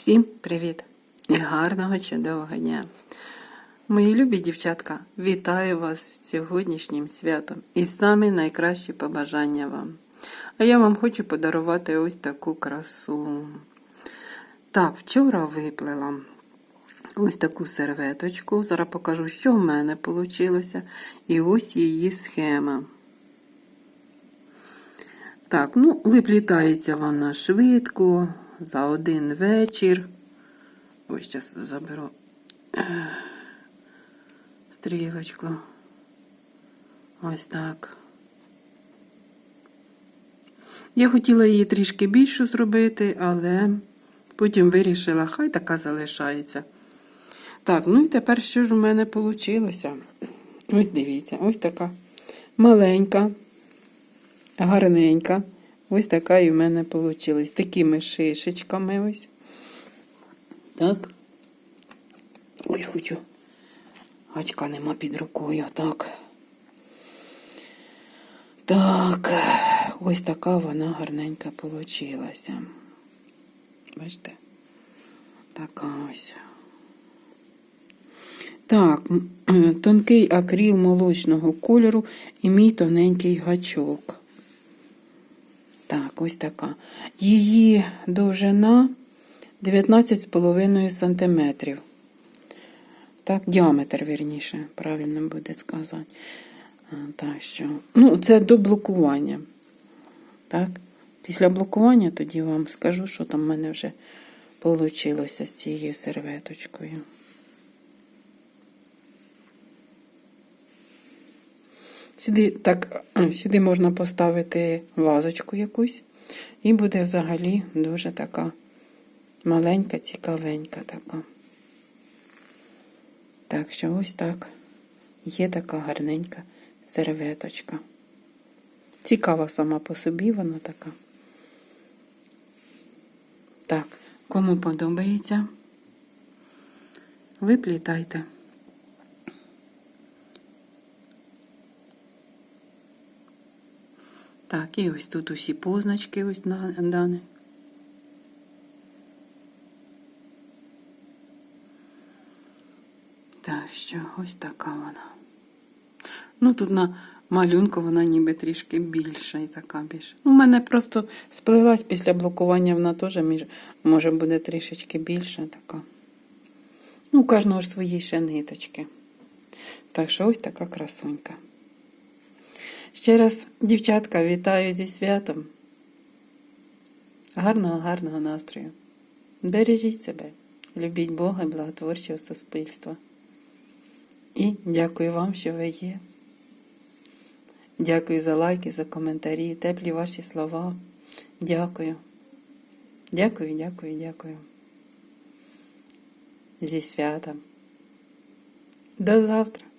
Всім привіт і гарного чудового дня! Мої любі дівчатка, вітаю вас сьогоднішнім святом і самі найкращі побажання вам. А я вам хочу подарувати ось таку красу. Так, вчора виплела ось таку серветочку. Зараз покажу, що в мене вийшло. І ось її схема. Так, ну, виплітається вона швидко, за один вечір. Ось зараз заберу стрілочку. Ось так. Я хотіла її трішки більшу зробити, але потім вирішила, хай така залишається. Так, ну і тепер що ж у мене вийшло? Ось дивіться, ось така маленька, гарненька. Ось така і в мене вийшла. Такими шишечками ось. Так. Ой, хочу. Гачка нема під рукою. Так. Так, ось така вона гарненька получилася. Бачите? Така ось. Так, тонкий акріл молочного кольору і мій тоненький гачок. Так, ось така. Її довжина 19,5 см. Так, діаметр, вірніше, правильно буде сказати. Так що, ну, це до блокування. Так, після блокування тоді вам скажу, що там в мене вже вийшло з цією серветочкою. Сюди, так, сюди можна поставити вазочку якусь, і буде взагалі дуже така маленька, цікавенька така. Так що ось так. Є така гарненька серветочка. Цікава сама по собі вона така. Так, кому подобається, виплітайте. Так, і ось тут усі позначки ось дані. Так, що ось така вона. Ну, тут на малюнку вона ніби трішки більша і така більша. Ну, у мене просто сплелась після блокування, вона теж може буде трішечки більша така. Ну, у кожного ж свої ще ниточки. Так що ось така красунька. Ще раз, дівчатка, вітаю зі святом. Гарного, гарного настрою. Бережіть себе, любіть Бога і благотворчого суспільства. І дякую вам, що ви є. Дякую за лайки, за коментарі, теплі ваші слова. Дякую. Дякую, дякую, дякую. Зі святом. До завтра.